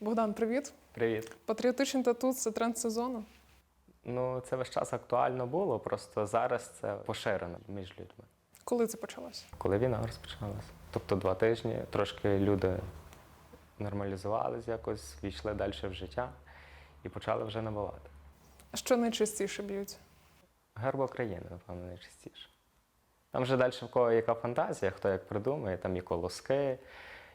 Богдан, привіт. Привіт. Патріотичний тату це тренд сезону. Ну, це весь час актуально було, просто зараз це поширено між людьми. Коли це почалося? Коли війна розпочалася. Тобто два тижні трошки люди нормалізувались якось, війшли далі в життя і почали вже набувати. Що найчастіше б'ють? Герб України, напевно, найчастіше. Там вже далі в кого яка фантазія, хто як придумає, там і колоски,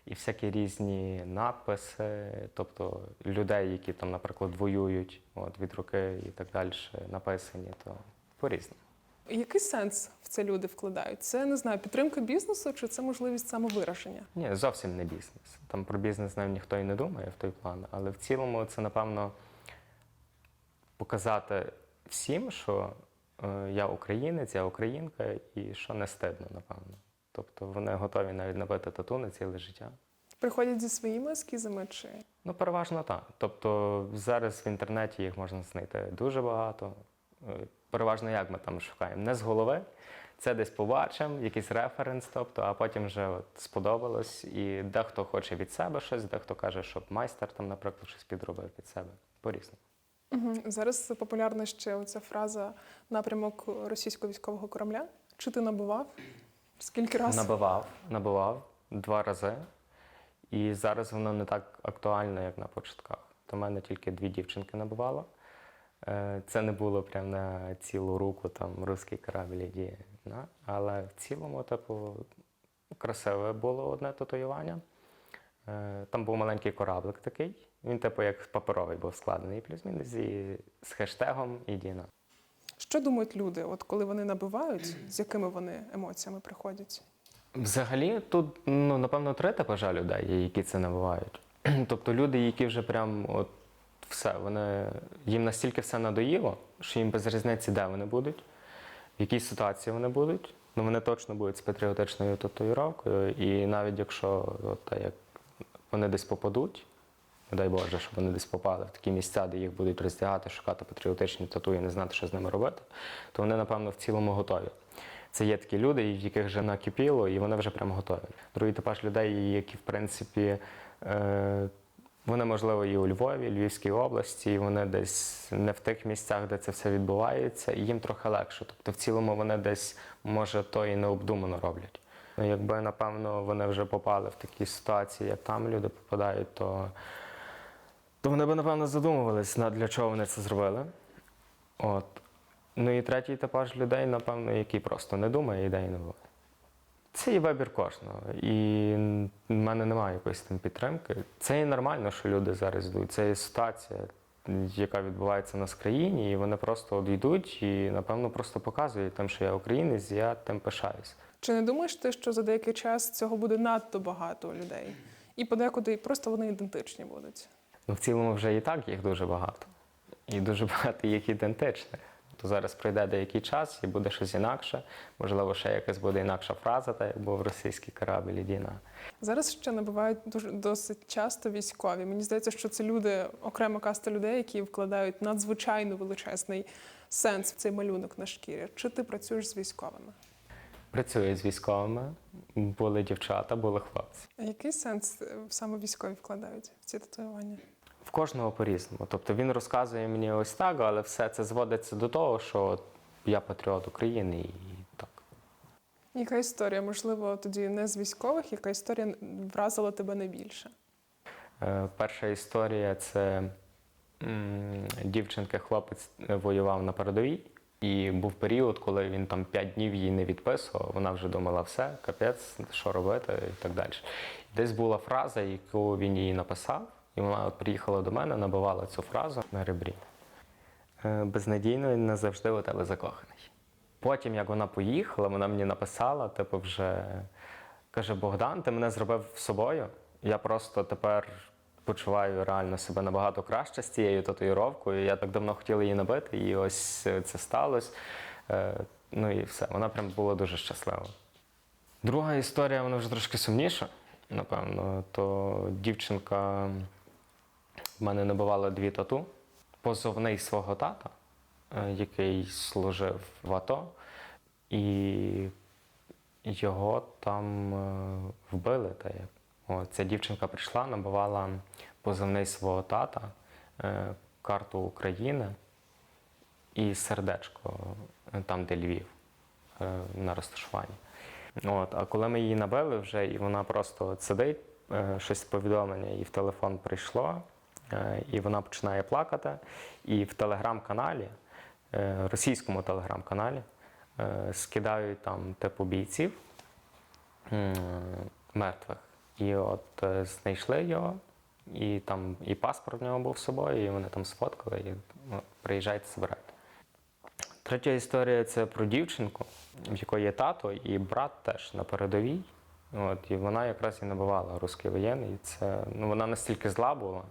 і всякі різні надписи, тобто людей, які там, наприклад, воюють от, від руки і так далі написані, то по-різному. Який сенс в це люди вкладають? Це не знаю, підтримка бізнесу чи це можливість самовираження? Ні, зовсім не бізнес. Там про бізнес навіть ніхто і не думає в той план. Але в цілому це, напевно, показати всім, що е, я українець, я українка, і що не стидно, напевно. Тобто вони готові навіть набити тату на ціле життя. Приходять зі своїми ескізами чи Ну, переважно так. Тобто зараз в інтернеті їх можна знайти дуже багато. Е, Переважно як ми там шукаємо? Не з голови. Це десь побачимо, якийсь референс, тобто, а потім вже от сподобалось. І дехто хоче від себе щось, дехто каже, щоб майстер там, наприклад, щось підробив під себе. По-різному. Угу. зараз популярна ще оця фраза напрямок російського військового корабля. Чи ти набував? Скільки разів? Набивав, набивав два рази. І зараз воно не так актуально, як на початках. До мене тільки дві дівчинки набивало. Е, Це не було прям на цілу руку, там русський корабль да. Але в цілому, типу, красиве було одне татуювання. Е, Там був маленький кораблик такий. Він, типу, як паперовий був складений, плюс-мінус, і з хештегом Ідіна. Що думають люди, от коли вони набивають, з якими вони емоціями приходять? Взагалі, тут, ну, напевно, три типи людей, які це набувають. Тобто люди, які вже прям от все, вони, їм настільки все надоїло, що їм без різниці, де вони будуть, в якій ситуації вони будуть. Ну, вони точно будуть з патріотичною татуїровкою. І навіть якщо от, як вони десь попадуть, не дай Боже, щоб вони десь попали в такі місця, де їх будуть роздягати, шукати патріотичні тату і не знати, що з ними робити, то вони, напевно, в цілому готові. Це є такі люди, в яких вже накипіло, і вони вже прямо готові. Другий типаж людей, які, в принципі, е, вони, можливо, і у Львові, і Львівській області, і вони десь не в тих місцях, де це все відбувається, і їм трохи легше. Тобто, в цілому вони десь, може, то і необдумано роблять. Ну, якби, напевно, вони вже попали в такі ситуації, як там люди попадають, то вони б, напевно, задумувались, для чого вони це зробили. От. Ну і третій типаж людей, напевно, який просто не думає ідеї не. Це і вибір кожного. І в мене немає якоїсь там підтримки. Це і нормально, що люди зараз йдуть. Це є ситуація, яка відбувається в країні, і вони просто йдуть і, напевно, просто показують тим, що я українець, я тим пишаюсь. Чи не думаєш ти, що за деякий час цього буде надто багато людей? І подекуди просто вони ідентичні будуть? Ну, в цілому вже і так їх дуже багато. І дуже багато їх ідентичних. То зараз пройде деякий час і буде щось інакше. Можливо, ще якась буде інакша фраза, так як був російський корабль і Діна. Зараз ще набувають дуже досить часто військові. Мені здається, що це люди, окрема каста людей, які вкладають надзвичайно величезний сенс в цей малюнок на шкірі. Чи ти працюєш з військовими? Працюю з військовими, були дівчата, були хлопці. А який сенс е, саме військові вкладають в ці татуювання? В кожного по-різному. Тобто він розказує мені ось так, але все це зводиться до того, що я патріот України і так. Яка історія, можливо, тоді не з військових, яка історія вразила тебе найбільше? Е, Перша історія це м, дівчинка, хлопець е, воював на передовій, і був період, коли він там 5 днів її не відписував. Вона вже думала, все, капець, що робити і так далі. Десь була фраза, яку він їй написав, і вона приїхала до мене, набивала цю фразу на ребрі. Е, Безнадійно і не завжди у тебе закоханий. Потім, як вона поїхала, вона мені написала, типу, вже каже: Богдан, ти мене зробив собою. Я просто тепер почуваю реально себе набагато краще з цією татуїровкою. Я так давно хотіла її набити, і ось це сталося. Е, Ну і все. Вона прям була дуже щаслива. Друга історія, вона вже трошки сумніша, напевно. То дівчинка в мене набивала дві тату. Позовний свого тата, е, який служив в АТО, і його там е, вбили. Та як. Ця дівчинка прийшла, набивала позивний свого тата, е, карту України і сердечко, там, де Львів, на розташуванні. От, а коли ми її набили вже, і вона просто сидить, щось повідомлення, і в телефон прийшло, і вона починає плакати. І в телеграм-каналі, е, російському телеграм-каналі, е, скидають там типу бійців мертвих. І от е, знайшли його, і там і паспорт в нього був з собою, і вони там сфоткали, і ну, приїжджайте, збирайте. Третя історія це про дівчинку, в якої є тато і брат теж на передовій. От, і вона якраз і набивала русський воєнний. Це, ну, вона настільки зла була.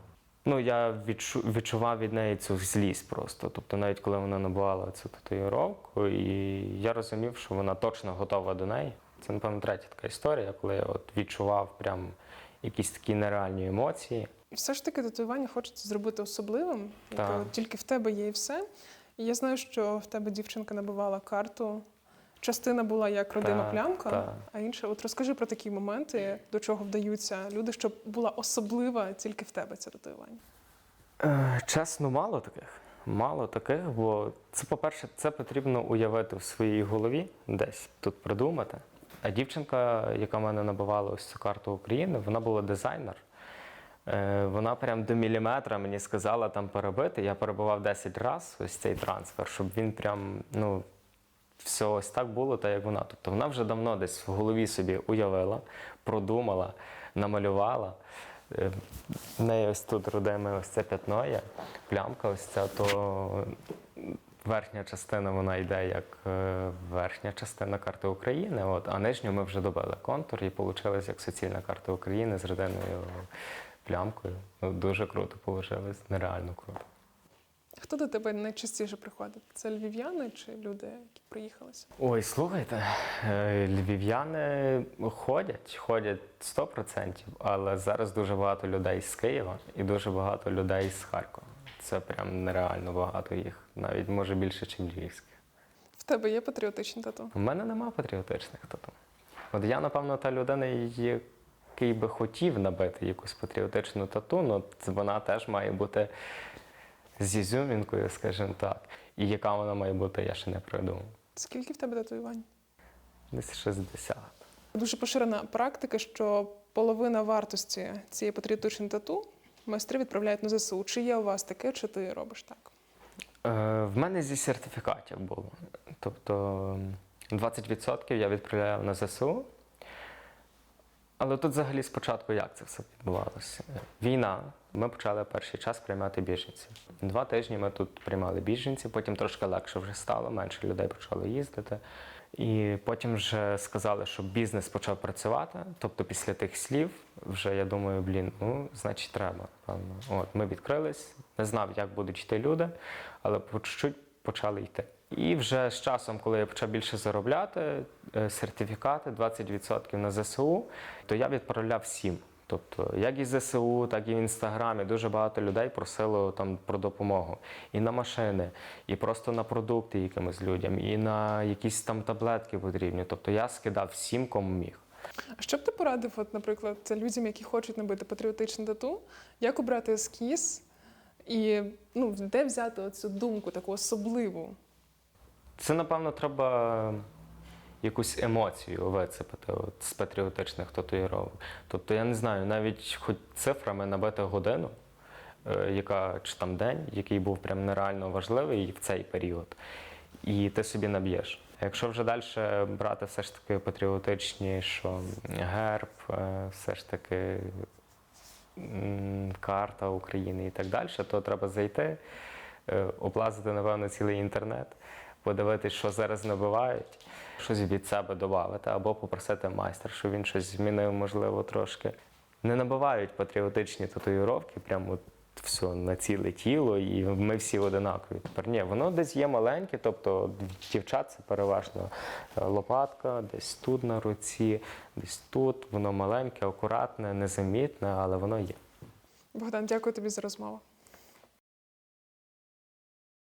Ну, я відчу, відчував від неї цю злість просто. Тобто, навіть коли вона набувала цю татуїровку, і я розумів, що вона точно готова до неї. Це, напевно, третя така історія, коли я от відчував прям якісь такі нереальні емоції. Все ж таки татуювання хочеться зробити особливим, яке от тільки в тебе є і все. І я знаю, що в тебе дівчинка набивала карту. Частина була як родима Так, плямка, так. а інша, от розкажи про такі моменти, до чого вдаються люди, щоб була особлива тільки в тебе це татуювання. Е, Чесно, мало таких. Мало таких, бо це, по-перше, це потрібно уявити в своїй голові, десь тут придумати. А дівчинка, яка в мене набивала ось цю карту України, вона була дизайнер. Е, Вона прям до міліметра мені сказала там перебити. Я перебував 10 разів ось цей трансфер, щоб він прям, ну, все ось так було, так як вона. Тобто вона вже давно десь в голові собі уявила, продумала, намалювала. Е, В неї ось тут родиме ось це п'ятно є, плямка ось ця, то верхня частина вона йде як е, верхня частина карти України, от, а нижню ми вже добили контур і вийшло як суцільна карта України з родинною плямкою. Ну, дуже круто вийшло, нереально круто. Хто до тебе найчастіше приходить? Це львів'яни чи люди, які приїхалися? Ой, слухайте, е, львів'яни ходять, ходять 100%, але зараз дуже багато людей з Києва і дуже багато людей з Харкова. Це прям нереально багато їх, навіть може більше, ніж львівських. В тебе є патріотичні тату? У мене нема патріотичних тату. От я, напевно, та людина, який би хотів набити якусь патріотичну тату, ну вона теж має бути з ізюмінкою, скажімо так. І яка вона має бути, я ще не придумав. Скільки в тебе татуювань? Десь 60. Дуже поширена практика, що половина вартості цієї патріотичної тату майстри відправляють на ЗСУ. Чи є у вас таке, чи ти робиш так? Е, в мене зі сертифікатів було. Тобто 20% я відправляю на ЗСУ. Але тут взагалі спочатку як це все відбувалося? Війна. Ми почали перший час приймати біженців. Два тижні ми тут приймали біженців, потім трошки легше вже стало, менше людей почало їздити. І потім вже сказали, що бізнес почав працювати. Тобто після тих слів вже я думаю, блін, ну значить треба. Певно. От ми відкрились, не знав, як будуть йти люди, але по чуть-чуть почали йти. І вже з часом, коли я почав більше заробляти, е, сертифікати 20% на ЗСУ, то я відправляв всім. Тобто, як і ЗСУ, так і в інстаграмі дуже багато людей просило там про допомогу. І на машини, і просто на продукти якимось людям, і на якісь там таблетки потрібні. Тобто я скидав всім, кому міг. А що б ти порадив, от, наприклад, людям, які хочуть набити патріотичну тату, як обрати ескіз і ну, де взяти цю думку таку особливу? Це, напевно, треба якусь емоцію вицепити от, з патріотичних татуїровок. Тобто, я не знаю, навіть хоч цифрами набити годину, е, яка чи там день, який був прям нереально важливий в цей період, і ти собі наб'єш. Якщо вже далі брати все ж таки патріотичні, що герб, е, все ж таки карта України і так далі, то треба зайти, е, облазити, напевно, цілий інтернет, подивитись, що зараз набивають, щось від себе додати, або попросити майстра, щоб він щось змінив, можливо, трошки. Не набивають патріотичні татуїровки, прямо все на ціле тіло, і ми всі одинакові. Тепер ні, воно десь є маленьке, тобто дівчат це переважно е, лопатка, десь тут на руці, десь тут. Воно маленьке, акуратне, незамітне, але воно є. Богдан, дякую тобі за розмову.